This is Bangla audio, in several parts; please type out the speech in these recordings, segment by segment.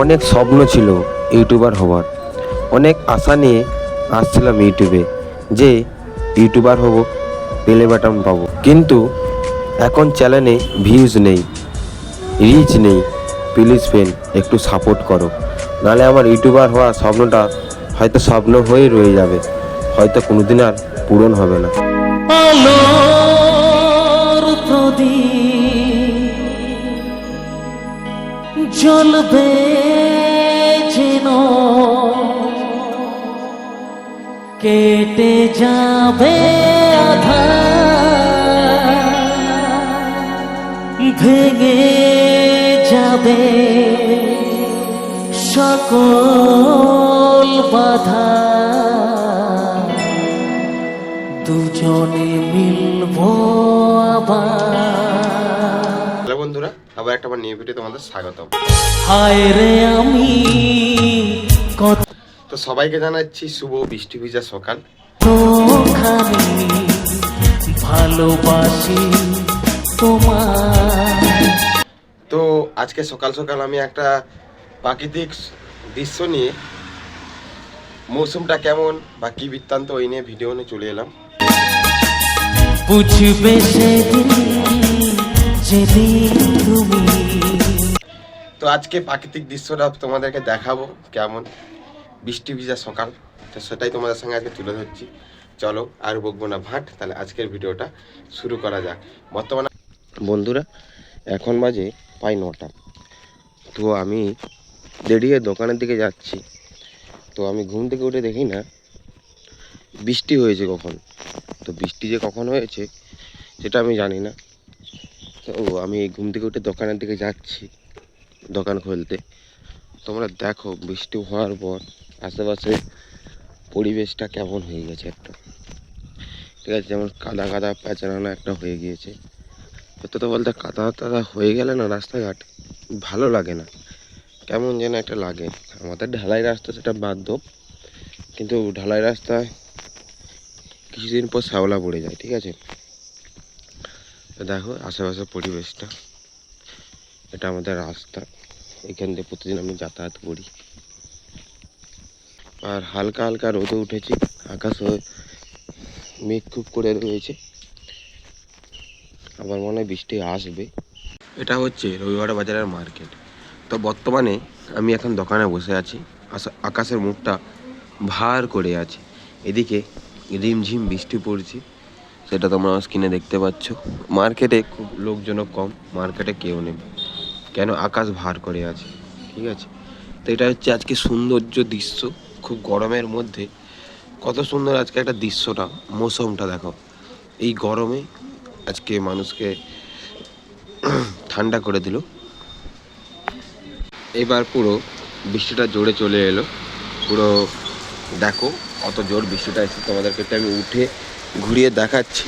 অনেক স্বপ্ন ছিল ইউটিউবার হওয়ার। অনেক আশা নিয়ে আসছিলাম ইউটিউবে যে ইউটিউবার হব পেলে বাটন পাবো। কিন্তু এখন চ্যানেলে ভিউজ নেই রিচ নেই প্লিজ ফ্রেন্ড একটু সাপোর্ট করো। নাহলে আমার ইউটিউবার হওয়ার স্বপ্নটা হয়তো স্বপ্ন হয়ে রয়ে যাবে, হয়তো কোনোদিন আর পূরণ হবে না। জ্বলবে যেন কেটে যাবে আধার ভেঙে যাবে সকল বাধা। দুজনে মিলবো আবার। আবার একটা আমার নিউ ভিডিও তোমাদের আমি তো সবাইকে জানাচ্ছি শুভ বৃষ্টি ভিজা সকাল। ভালোবাসি তোমার তো আজকে সকাল সকাল আমি একটা প্রাকৃতিক দৃশ্য নিয়ে মৌসুমটা কেমন বা কি বৃত্তান্ত ওই নিয়ে ভিডিও নিয়ে চলে এলাম। বুঝবে সেদিন তো আজকে প্রাকৃতিক দৃশ্যটা তোমাদেরকে দেখাবো কেমন। বৃষ্টি ভিজা সকাল, তো সেটাই তোমাদের সঙ্গে আজকে তুলে ধরছি। চলো আর বকবো না ভাট, তাহলে আজকের ভিডিওটা শুরু করা যাক। বর্তমানে বন্ধুরা, এখন বাজে প্রায় নটা। তো আমি দেরিয়ে দোকানের দিকে যাচ্ছি। তো আমি ঘুম থেকে উঠে দেখি না, বৃষ্টি হয়েছে কখন। তো বৃষ্টি যে কখন হয়েছে, সেটা আমি জানি না। তো আমি ঘুম থেকে উঠে দোকানের দিকে যাচ্ছি, দোকান খুলতে। তোমরা দেখো, বৃষ্টি হওয়ার পর আশেপাশে পরিবেশটা কেমন হয়ে গেছে একটা। ঠিক আছে, যেমন কাদা কাদা প্যাঁচানো একটা হয়ে গিয়েছে। সত্য তো বলতে কাদা টাদা হয়ে গেলে না রাস্তাঘাট ভালো লাগে না। কেমন যেন একটা লাগে। আমাদের ঢালাই রাস্তা সেটা বাধ্য কিন্তু ঢালাই রাস্তায় কিছুদিন পর শ্যাওলা পড়ে যায়, ঠিক আছে? দেখো আশেপাশের পরিবেশটা। এটা আমাদের রাস্তা। এখান দিয়ে প্রতিদিন আমি যাতায়াত করি। আর হালকা হালকা রোদে উঠেছি। আকাশ মেঘ খুব করে রয়েছে। আমার মনে হয় বৃষ্টি আসবে। এটা হচ্ছে রবিবার বাজারের মার্কেট। তো বর্তমানে আমি এখন দোকানে বসে আছি। আকাশের মুখটা ভার করে আছে। এদিকে রিমঝিম বৃষ্টি পড়ছে। সেটা তোমরা স্ক্রিনে দেখতে পাচ্ছ। মার্কেটে খুব লোকজনও কম মার্কেটে কেউ নেই। কেন? আকাশ ভার করে আছে, ঠিক আছে? তো এটা হচ্ছে আজকে সৌন্দর্য দৃশ্য, খুব গরমের মধ্যে। কত সুন্দর আজকে একটা দৃশ্যটা, মৌসুমটা দেখো। এই গরমে আজকে মানুষকে ঠান্ডা করে দিল। এবার পুরো বৃষ্টিটা জোরে চলে এলো। পুরো দেখো, অত জোর বৃষ্টিটা এসে তোমাদেরকে। আমি উঠে ঘুরিয়ে দেখাচ্ছি।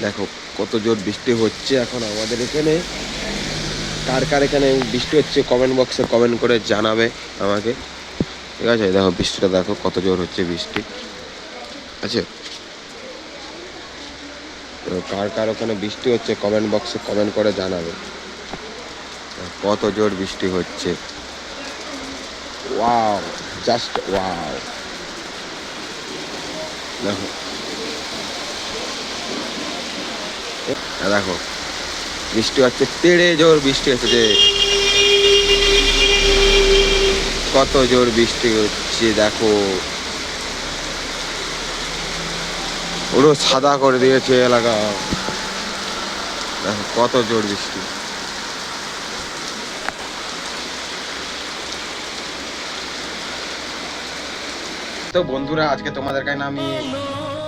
দেখো, কত জোর বৃষ্টি হচ্ছে এখন আমাদের এখানে। কার কার এখানে বৃষ্টি হচ্ছে কমেন্ট বক্সে কমেন্ট করে জানাবে আমাকে। ঠিক আছে? দেখো, বৃষ্টিটা দেখো, কত জোর হচ্ছে বৃষ্টি। আছে তো কার কার ওখানে বৃষ্টি হচ্ছে কমেন্ট বক্সে কমেন্ট করে জানাবে। কত জোর বৃষ্টি হচ্ছে। ওয়াও জাস্ট ওয়াও দেখো দেখো, বৃষ্টি হচ্ছে, তেড়ে জোর বৃষ্টি হচ্ছে যে। কত জোর বৃষ্টি হচ্ছে, দেখো। পুরো সাদা করে দিয়েছে এলাকা। দেখো, কত জোর বৃষ্টি। তো বন্ধুরা, আজকে তোমাদের কাছে আমি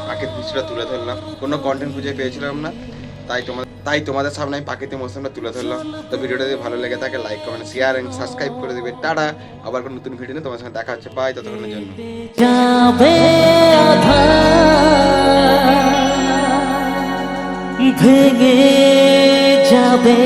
পাখির দৃশ্যটা তুলে ধরলাম। কোনো কন্টেন্ট খুঁজে পেয়েছিলাম না। তাই তোমাদের তাই তোমাদের সামনে আমি প্রাকৃতিক মৌসুমটা তুলে ধরলাম। তো ভিডিওটা যদি ভালো লেগে থাকে like comment share and subscribe করে দেবে। টাটা। আবার কোনো নতুন ভিডিও নিয়ে তোমার সঙ্গে দেখা হচ্ছে। পাই ততক্ষণের জন্য। ভেঙে যাবে।